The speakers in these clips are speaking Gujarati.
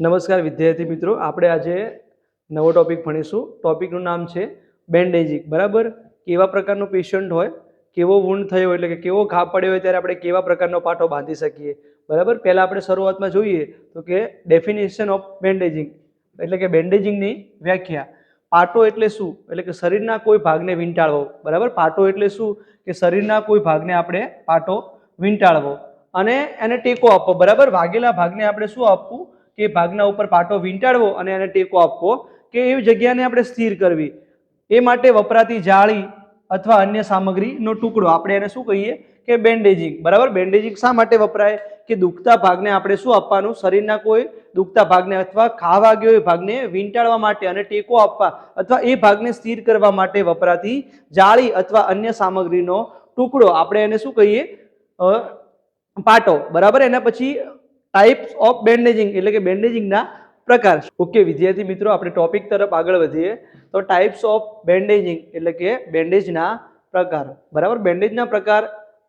નમસ્કાર વિદ્યાર્થી મિત્રો, આપણે આજે નવો ટોપિક ભણીશું. ટોપિકનું નામ છે બેન્ડેજિંગ. બરાબર? કેવા પ્રકારનો પેશન્ટ હોય, કેવો વુન્ડ થયો એટલે કે કેવો ઘા પડ્યો હોય, ત્યારે આપણે કેવા પ્રકારનો પાટો બાંધી શકીએ. બરાબર? પહેલાં આપણે શરૂઆતમાં જોઈએ તો કે ડેફિનેશન ઓફ બેન્ડેજિંગ. એટલે કે બેન્ડેજિંગની વ્યાખ્યા. પાટો એટલે શું? એટલે કે શરીરના કોઈ ભાગને વીંટાળવો. બરાબર? પાટો એટલે શું? કે શરીરના કોઈ ભાગને આપણે પાટો વીંટાળવો. અને એને ટેકો આપવો. બરાબર? વાગેલા ભાગને આપણે શું આપવું? કે ભાગના ઉપર પાટો વીંટાળવો અને એને ટેકો આપવો કે એ જગ્યાને આપણે સ્થિર કરવી. એ માટે વપરાતી જાળી અથવા અન્ય સામગ્રીનો ટુકડો. આપણે એને શું કહીએ કે બેન્ડેજિંગ. બરાબર? બેન્ડેજિંગ શા માટે વપરાય? કે દુખતા ભાગને આપણે શું આપવાનું? શરીરના કોઈ દુખતા ભાગને અથવા ખા વાગ્યો એ ભાગને વીંટાળવા માટે અને ટેકો આપવા અથવા એ ભાગને સ્થિર કરવા માટે વપરાતી જાળી અથવા અન્ય સામગ્રીનો ટુકડો. આપણે એને શું કહીએ? પાટો. બરાબર? એના પછી ટાઈપ્સ ઓફ બેન્ડેજિંગ એટલે કે બેન્ડેજિંગના પ્રકાર. ઓકે વિદ્યાર્થી મિત્રો, આપણે ટોપિક તરફ આગળ વધીએ. તો ટાઈપ્સ ઓફ બેન્ડેજિંગ એટલે કે બેન્ડેજના પ્રકાર. બરાબર? બેન્ડેજના પ્રકાર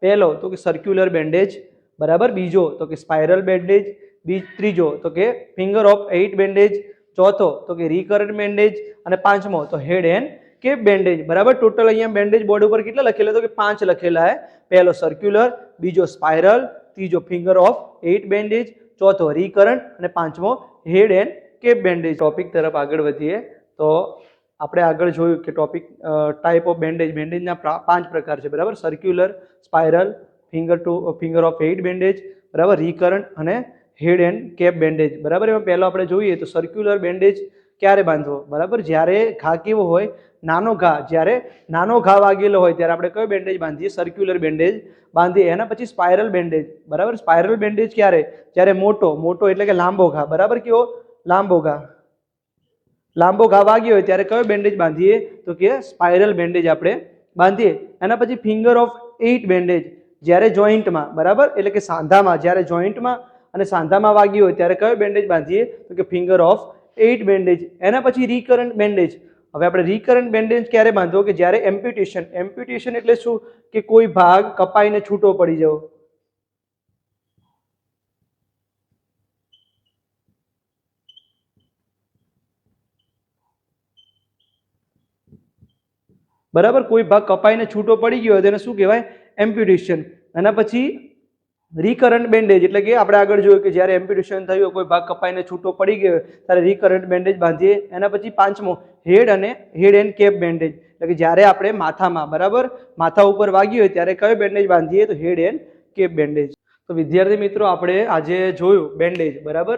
પહેલો તો કે સર્ક્યુલર બેન્ડેજ બરાબર? બીજો તો કે સ્પાઇરલ બેન્ડેજ બી, ત્રીજો તો કે ફિંગર ઓફ એઇટ બેન્ડેજ ચોથો તો કે રિકરન્ટ બેન્ડેજ અને પાંચમો તો હેડ એન્ડ કે બેન્ડેજ બરાબર? ટોટલ અહીંયા બેન્ડેજ બોર્ડ ઉપર કેટલા લખેલા? તો કે પાંચ લખેલા હે. પહેલો સર્ક્યુલર બીજો સ્પાઇરલ ત્રીજો ફિંગર ઓફ એઇટ બેન્ડેજ, ચોથો રીકરણ અને પાંચમો head and cap bandage. Topic તરફ આગળ વધીએ તો આપણે આગળ જોયું કે ટોપિક ટાઈપ ઓફ બેન્ડેજ બેન્ડેજના પાંચ પ્રકાર છે, બરાબર? Circular spiral finger to finger of eight bandage બરાબર? રીકરણ અને હેડ એન્ડ કેપ બેન્ડેજ. બરાબર? એમાં પહેલાં આપણે જોઈએ તો સર્ક્યુલર બેન્ડેજ ક્યારે બાંધવો? બરાબર? જ્યારે ઘા કેવો હોય? નાનો ઘા. જ્યારે નાનો ઘા વાગેલો હોય, ત્યારે આપણે કયો બેન્ડેજ બાંધીએ? સર્ક્યુલર બેન્ડેજ બાંધીએ એના પછી સ્પાયરલ બેન્ડેજ બરાબર? સ્પાયરલ બેન્ડેજ ક્યારે? જ્યારે મોટો મોટો એટલે કે લાંબો ઘા. બરાબર કેવો લાંબો ઘા. લાંબો ઘા વાગ્યો હોય ત્યારે કયો બેન્ડેજ બાંધીએ? તો કે સ્પાયરલ બેન્ડેજ આપણે બાંધીએ. એના પછી ફિંગર ઓફ એઇટ બેન્ડેજ જ્યારે જોઈન્ટમાં બરાબર? એટલે કે સાંધામાં. જ્યારે જોઈન્ટમાં અને સાંધામાં વાગ્યું હોય ત્યારે કયો બેન્ડેજ બાંધીએ? તો કે ફિંગર ઓફ એઇટ બેન્ડેજ એના પછી રિકરન્ટ બેન્ડેજ હવે આપણે રિકરન્ટ બેન્ડેજ ક્યારે બાંધવો? કે જ્યારે એમ્પ્યુટેશન એમ્પ્યુટેશન એટલે શું? કે કોઈ ભાગ કપાઈને છૂટો પડી જવો? બરાબર? કોઈ ભાગ કપાઈને છૂટો પડી ગયો હોય તેને શું કહેવાય? એમ્પ્યુટેશન એના પછી રિકરન્ટ બેન્ડેજ એટલે કે આપણે આગળ જોયું કે જ્યારે એમ્પ્યુટેશન થયું કોઈ ભાગ કપાઈને છૂટો પડી ગયો ત્યારે રિકરન્ટ બેન્ડેજ બાંધીએ, એના પછી પાંચમો હેડ અને હેડ એન્ડ કેપ બેન્ડેજ એટલે કે જ્યારે આપણે માથામાં, બરાબર? માથા ઉપર વાગ્યું હોય, ત્યારે કયો બેન્ડેજ બાંધીએ? તો હેડ એન્ડ કેપ બેન્ડેજ તો વિદ્યાર્થી મિત્રો, આપણે આજે જોયું બેન્ડેજ બરાબર?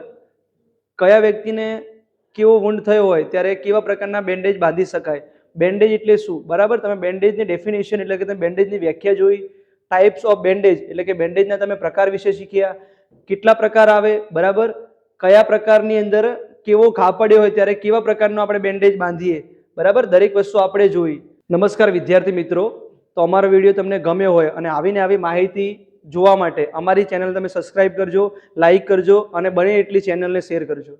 કયા વ્યક્તિને કેવો વુંડ થયો હોય, ત્યારે કેવા પ્રકારના બેન્ડેજ બાંધી શકાય? બેન્ડેજ એટલે શું? બરાબર? તમે બેન્ડેજની ડેફિનેશન એટલે કે તમે બેન્ડેજની વ્યાખ્યા જોઈ ટાઈપ્સ ઓફ બેન્ડેજ એટલે કે બેન્ડેજના તમે પ્રકાર વિશે શીખ્યા. કેટલા પ્રકાર આવે? બરાબર? કયા પ્રકારની અંદર કેવો ઘા પડ્યો હોય ત્યારે કેવા પ્રકારનો આપણે બેન્ડેજ બાંધીએ? બરાબર? દરેક વસ્તુ આપણે જોઈ. નમસ્કાર વિદ્યાર્થી મિત્રો. તો અમારો વીડિયો તમને ગમ્યો હોય અને આવીને આવી માહિતી જોવા માટે અમારી ચેનલ તમે સબસ્ક્રાઇબ કરજો લાઈક કરજો અને બને એટલી ચેનલને શેર કરજો.